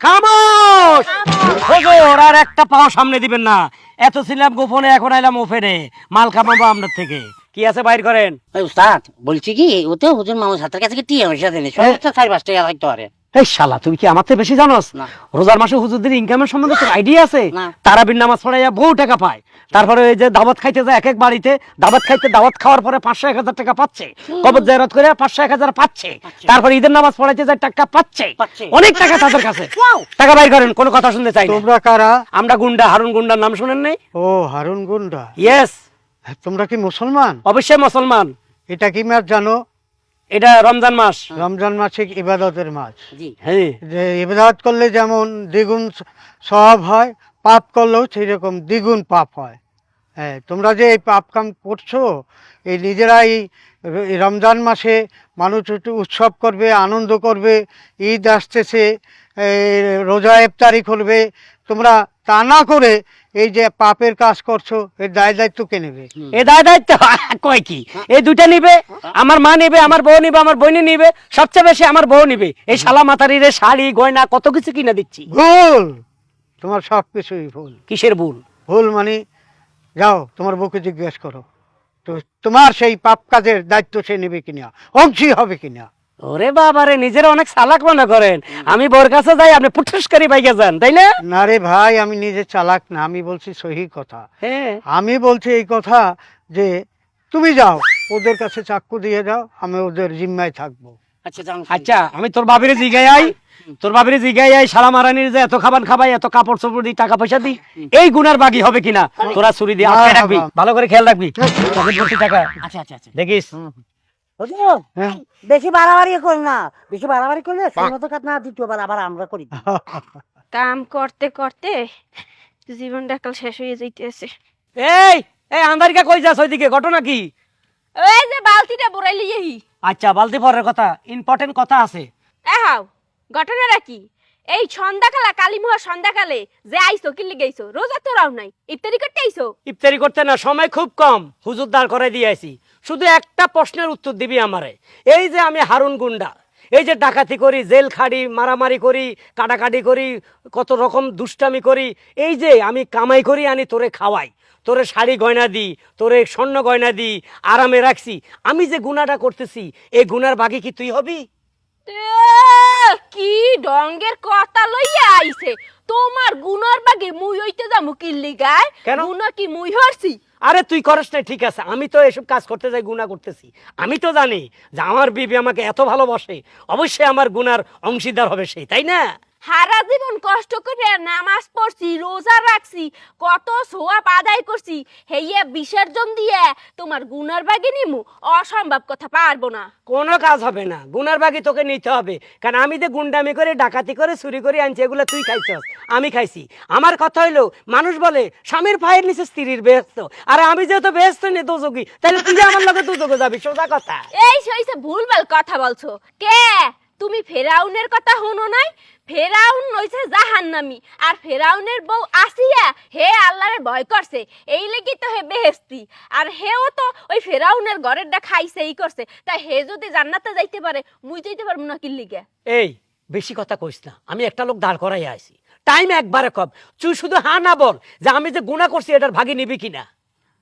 খামোশ! হুজুর আর একটা পাও সামনে দিবেন না। এত ছিলাম গোপনে এখন আইলাম ওপেনে। মাল কামাবো আপনার থেকে। কি আছে বাইর করেন? বলছি কি ওতে হুজুর মামুন হাতের কাছে কি টিয়া পয়সা দেনি সর্বোচ্চ চার পাঁচ লাগতে পারে। এই শালা তুমি কি আমার থেকে বেশি জানোস? রোজার মাসে হুজুরদের ইনকামের সম্বন্ধে তোর আইডিয়া আছে? তারাবির নামাজ পড়াইয়া বহু টাকা পায়। তারপরে ওই যে দাওয়াত খাইতে যায় এক এক বাড়িতে দাওয়াত খাইতে দাওয়াত খাওয়ার পরে পাঁচশো এক হাজার টাকা পাচ্ছে। কবর জায়রাত করে পাঁচশো এক হাজার পাচ্ছে। তারপরে ঈদের নামাজ পড়াইতে যায় টাকা পাচ্ছে। অনেক টাকা তাদের কাছে। টাকা বাইর করেন কোনো কথা শুনতে চাই তোমরা কারা? আমরা গুন্ডা হারুন গুন্ডার নাম শুনেন নাই? ও হারুন গুন্ডা। ইয়েস তোমরা কি মুসলমান? অবশ্যই মুসলমান। এটা কি জানো? এটা রমজান মাস। রমজান মাসে ইবাদতের মাস। হ্যাঁ। যে ইবাদত করলে যেমন দ্বিগুণ সব হয় পাপ করলেও সেই রকম দ্বিগুণ পাপ হয়। হ্যাঁ তোমরা যে এই পাপ কাম করছ এই নিজেরাই রমজান মাসে মানুষ একটু উৎসব করবে আনন্দ করবে ঈদ আসতেছে রোজা ইফতারি করবে। তোমরা তা না করে এই যে পাপের কাজ করছ এর দায় দায়িত্ব কে নেবে? এ দায় দায়িত্ব কয় কি? এই দুইটা নিবে আমার মা নিবে আমার বউ নিবে আমার বোনই নিবে সবচেয়ে বেশি আমার বউ নিবে। এই শালা মাতারিরে শাড়ি গয়না কত কিছু কিনে দিচ্ছি। ভুল! তোমার সব কিছুই ভুল। কিসের ভুল? ভুল মানে যাও তোমার বউকে জিজ্ঞেস করো। তো তোমার সেই পাপ কাজের দায়িত্ব সে নেবে কিনা? অংশী হবে কিনা? ওরে বাবারে নিজেরা অনেক চালাক মনে করেন। আমি বোর কাছে যাই আপনি পুটুসকারি বাইকে যান তাই না? না রে ভাই আমি নিজে চালাক না আমি বলছি সহি কথা। হ্যাঁ। আমি বলছি এই কথা যে তুমি যাও ওদের কাছে চাক্কু দিয়ে যাও আমি ওদের জিম্মায় থাকব। আচ্ছা আচ্ছা আমি তোর বাবিরে জিগাই আই তোর বাবিরে জিগাই আই সারা মারানির যে এত খাবার খাবাই এত কাপড় চোপড় দিই টাকা পয়সা দিই এই গুনার বাকি হবে কিনা? তোরা চুরি দিয়ে আটকে রাখবি ভালো করে খেয়াল রাখবি। টাকা। আচ্ছা আচ্ছা আচ্ছা। দেখিস? হ্যাঁ বেশি বাড়াবাড়ি করি না। বেশি বাড়াবাড়ি করলে কাজ না দ্বিতীয়বার আবার আমরা করি। কাম করতে করতে জীবনটা কাল শেষ হয়ে যাইতেছে। এই এই আন্দারিকা কই যাস ওইদিকে? ঘটনা কি? এই যে বালতিটা বড়াই লিয়েহি আচ্ছা বালতি পরের কথা ইম্পর্টেন্ট কথা আছে। এহাও ঘটনাটা কি? এই সন্ধ্যাকালা কালীমহা সন্ধ্যাকালে যে আইছো কিল্লি গেছো রোজা তো রাও নাই ইফতারি করতে আইছো? ইফতারি করতে না সময় খুব কম। হুজুর দাঁড় করে দিয়ে আইছি। শুধু একটা প্রশ্নের উত্তর দিবি আমারে। এই যে আমি হারুন গুন্ডা এই যে ডাকাতি করি জেল খাড়ি মারামারি করি কাটাকাটি করি কত রকম দুষ্টামি করি এই যে আমি কামাই করি আনি তোরে খাওয়াই তোরে শাড়ি গয়না দিই তোরে স্বর্ণ গয়না দিই আরামে রাখছি। আমি যে গুণাটা করতেছি এই গুনার বাকি কি তুই হবি? কি ডঙ্গের কথা লইয়া আইছে? তোমার গুণর বাগে মুই হইতে যামু কিল্লি গায়? কেন? গুণ কি মুই হরছি? আরে তুই করস না, ঠিক আছে। আমি তো এসব কাজ করতে যাই গুণা করতেছি। আমি তো জানি যে আমার বিবি আমাকে এত ভালোবাসে, অবশ্যই আমার গুনার অংশীদার হবে সেই তাই না? সারা জীবন কষ্ট করে নামাজ পড়ছি রোজা রাখছি কত সোয়াব আদায় করছি হেইয়া বিসর্জন দিয়ে তোমার গুনার বাগে নিমু? অসম্ভব কথা পারব না। কোনো কাজ হবে না গুনার বাকি তোকে নিতে হবে। কারণ আমি যে গুন্ডামি করে ডাকাতি করে চুরি করে আনছি এগুলো তুই খাইছস আমি খাইছি। আমার কথা হইল মানুষ বলে স্বামীর পায়ের নিচে স্ত্রীর ব্যস্ত। আর আমি যেহেতু ব্যস্ত নেই দোযোগী তাহলে তুই যে আমার লগে দুযোগে যাবি সোজা কথা। এই সইছে ভুলভাল কথা বলছো। কে? তুমি ফেরাউনের কথা শুনো নাই? ফেরাউন নইছে জাহান্নামি আর ফেরাউনের বউ আসিয়া হে আল্লাহরে ভয় করছে এই লাগি তো হে বেহেস্তি আর হেও তো ওই ফেরাউনের ঘরেরটা খাইছে এই করছে। তাই হে যদি জান্নাতে যাইতে পারে মুই যাইতে পারব না কিল্লিগে এই বেশি কথা কইস না। আমি একটা লোক দাঁড় করাই আইছি। টাইম একবারে কম। তুই শুধু হা না বল যে আমি যে গুণা করছি এটার ভাগে নিবি কিনা?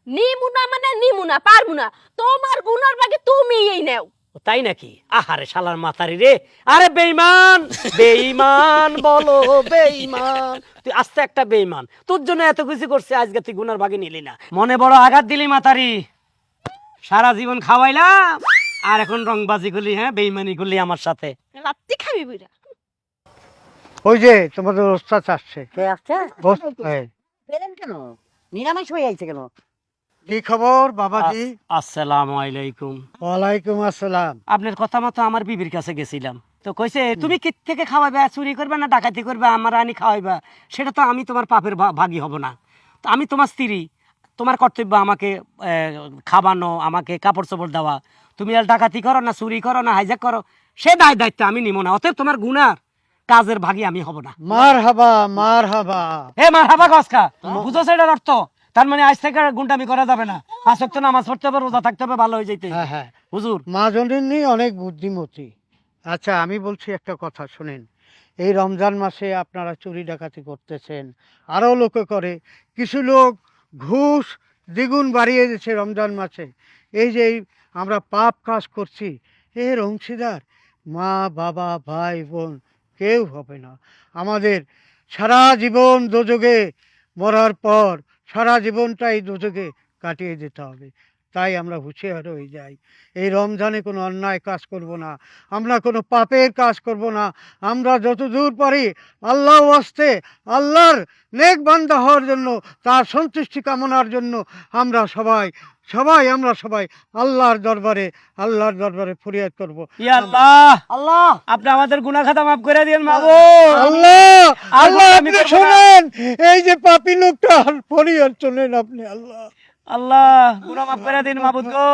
নিমুনা মানে নিমুনা পারব না তোমার গুনার বাগে তুমি এই নেও। তাই নাকি? আহারে শালার মাতারি রে। আরে বেইমান বেইমান বলো বেইমান তুই আস্তে একটা বেইমান তোর জন্য এত কিছু করছে আজকে তুই গুনার ভাগে নিলি না। মনে বড় আঘাত দিলি মাতারি সারা জীবন খাওয়াইলাম আর এখন রংবাজি করলি হ্যাঁ? বেইমানি করলি আমার সাথে। রাত্রি খাবি বুড়া ওই যে তোমাদের ওস্তাদ আসছে। কে আসছে? পেলেন কেন? নিরামিষ হয়ে আইছে কেন? কি খবর আসসালামু আলাইকুম। ওয়ালাইকুম আসসালাম। আপনার কথা মতো আমার বিবির কাছে গেছিলাম। তো কইছে তুমি কি থেকে খাওয়াবে চুরি করবে না ডাকাতি করবে আমার আনি খাওয়াইবা? সেটা তো আমি তোমার পাপের ভাগী হব না। তো আমি তোমার স্ত্রী তোমার কর্তব্য আমাকে খাওয়ানো আমাকে কাপড় চোপড় দেওয়া। তুমি আর ডাকাতি করো না চুরি করো না হাইজাক করো। সে দায় দায়িত্ব আমি নিব না অতএব তোমার গুনার কাজের ভাগি আমি হব না। মার হাবা মার হাবা হে মার হাবা গসকা বুঝো সেটার অর্থ? তার মানে আজ থেকে আর গুন্ডামি করা যাবে না। আসক্ত নামাজ পড়তে হবে রোজা থাকতে হবে ভালো হয়ে যেতে হ্যাঁ হ্যাঁ। হুজুর। মা জননী অনেক বুদ্ধিমতী। আচ্ছা আমি বলছি একটা কথা শুনেন। এই রমজান মাসে আপনারা চুরি ডাকাতি করতেছেন আরও লোকে করে। কিছু লোক ঘুষ দ্বিগুণ বাড়িয়ে দিচ্ছে রমজান মাসে। এই যে আমরা পাপ কাজ করছি এর অংশীদার মা বাবা ভাই বোন কেউ হবে না। আমাদের সারা জীবন দোজগে মরার পর সারা জীবনটা এই দুধকে কাটিয়ে দিতে হবে। তাই আমরা হুঁশিয়ার হয়ে যাই। এই রমজানে কোনো অন্যায় কাজ করব না। আমরা কোনো পাপের কাজ করব না। আমরা যত দূর পারি আল্লাহ আসতে আল্লাহর নেক বান্দা হওয়ার জন্য, তার সন্তুষ্টি কামনার জন্য আমরা সবাই সবাই আমরা সবাই আল্লাহর দরবারে আল্লাহর দরবারে ফরিয়াদ করব। ইয়া আল্লাহ! আল্লাহ! আপনি আমাদের গুনা খাতা মাফ করে দিন মাবুদ আল্লাহ! আল্লাহ! আপনি শুনেন এই যে পাপি লোকটা ফরিয়াদ চলেন আপনি আল্লাহ। আল্লাহ গুনা মাফ করে দিন মাবুদ গো!